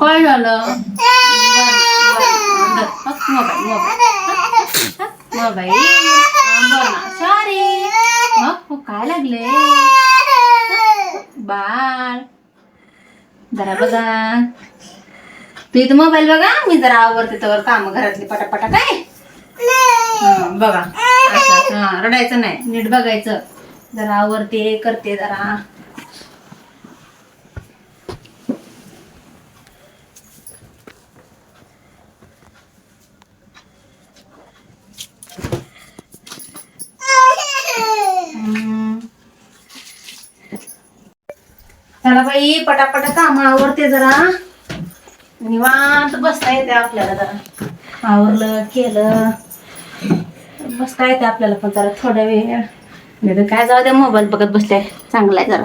काय झालं mobile mobile mobile sorry मग हो, काय लागले बाळ जरा बघा तू इथं मोबाईल बघा मी जरा आवडते तर काम घरातली पटापटा काय बघा असं हा रडायचं नाही नीट बघायचं जरा आवरते करते जरा हम्म. चला बाई पटापट काम आवडते जरा. निवांत बसता येते आपल्याला जरा. आवरलं केलं. बसता येते आपल्याला पण जरा थोडा वेळ. नाही तर काय जाऊ द्या मोबाईल बघत बसले. चांगला आहे जरा.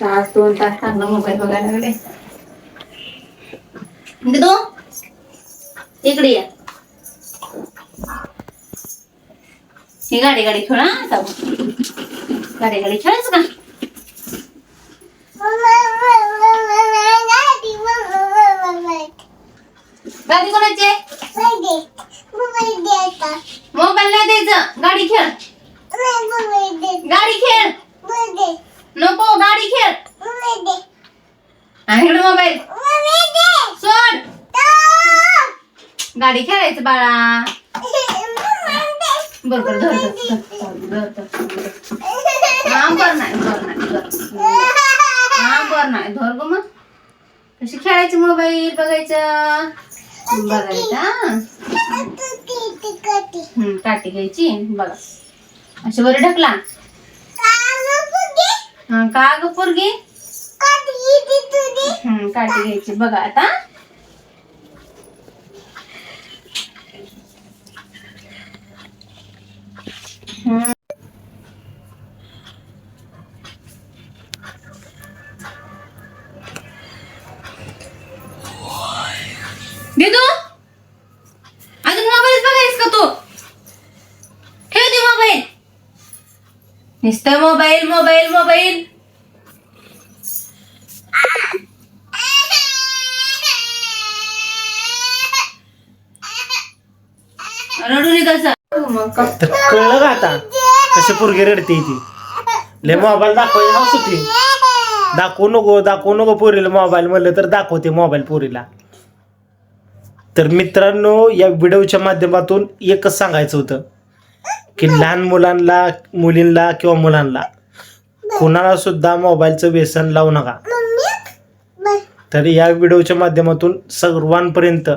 तास दोन तास चांगला मोबाईल बघायला लागले. दिदू इकडे या. ही गाडी गाडी खेळ गाडी गाडी खेळायचं का? गाडी कोणाची मोबाईल नाही द्यायचं. गाडी खेळ. गाडी खेळ. नको गाडी खेळ. आणि मोबाईल? सोड. गाडी खेळायचं बाळा. बरोबर धर धर, धर, धर, धर, धर. हा बर नाही बर नाही धर. हा बर नाही. धर ग मग. कशी खेळायचं मोबाईल? बघायचं. बघायचं काठी घ्यायची बघा. अशी वर ढकला. हा का ग पोरगी? हम्म, काठी घ्यायची बघा आता. दिदू अजून मोबाईल बघायस का तू? ठेव दे मोबाईल नुसतं मोबाईल मोबाईल मोबाईल रडून नये मग तर कळलं का आता? कशी पोरगी रडते ती? लय मोबाईल दाखवायची हौस होती. दाखवू नको दाखवू नको पोरीला मोबाईल म्हणलं तर दाखवते मोबाईल पोरीला. तर मित्रांनो या व्हिडिओच्या माध्यमातून एकच सांगायचं होतं की लहान मुलांना मुलींना किंवा मुलांना कोणाला सुद्धा मोबाईलचं व्यसन लावू नका. तर या व्हिडिओच्या माध्यमातून सर्वांपर्यंत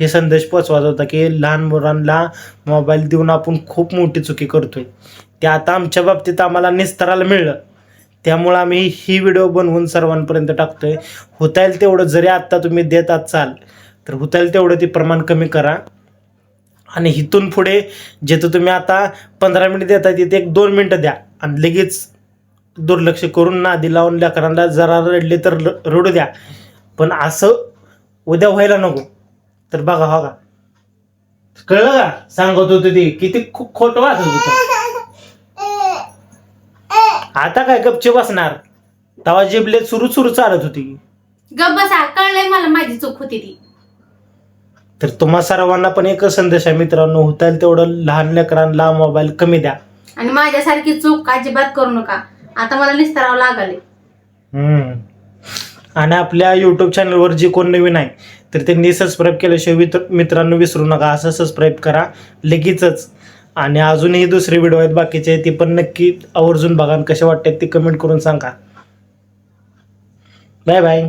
हे संदेश पोचवायचा होता की लहान मुलांना मोबाईल देऊन आपण खूप मोठी चुकी करतोय. ते आता आमच्या बाबतीत आम्हाला निस्तराला मिळलं. त्यामुळं आम्ही ही व्हिडिओ बनवून सर्वांपर्यंत टाकतोय. होता येईल तेवढं जरी आत्ता तुम्ही देत असाल तर होताल तेवढं ते प्रमाण कमी करा. आणि इथून पुढे जिथं तुम्ही आता पंधरा मिनिट देता तिथे एक दोन मिनटं द्या. आणि लगेच दुर्लक्ष करून नादी लावून लेकरांना जरा रडले तर रडू द्या. पण असं उद्या व्हायला नको. तर बघा हो का कळलं का? सांगत होतो ते. किती खूप खोटं वाटत होत. आता काय गपचे बसणार? तवा जिबले सुरू सुरू चालत होती. गप बसा. कळलंय मला माझी चूक होती ती. तर तुम्हा सर्वांना पण एकच संदेश आहे मित्रांनो होता येईल तेवढं लहान लेकरांना मोबाईल कमी द्या. आणि माझ्यासारखी चूक अजिबात करू नका. आता मला निस्तरावं लागले हम्म. आणि आपल्या यूट्यूब चॅनलवर जे कोण नवीन आहे तर त्यांनी सबस्क्राईब केल्याशिवाय मित्र मित्रांनो विसरू नका. असं सबस्क्राईब करा लगेचच. आणि अजूनही दुसरे व्हिडिओ आहेत बाकीचे ते पण नक्की आवर्जून बघा आणि कसे वाटतात ते कमेंट करून सांगा. Bye bye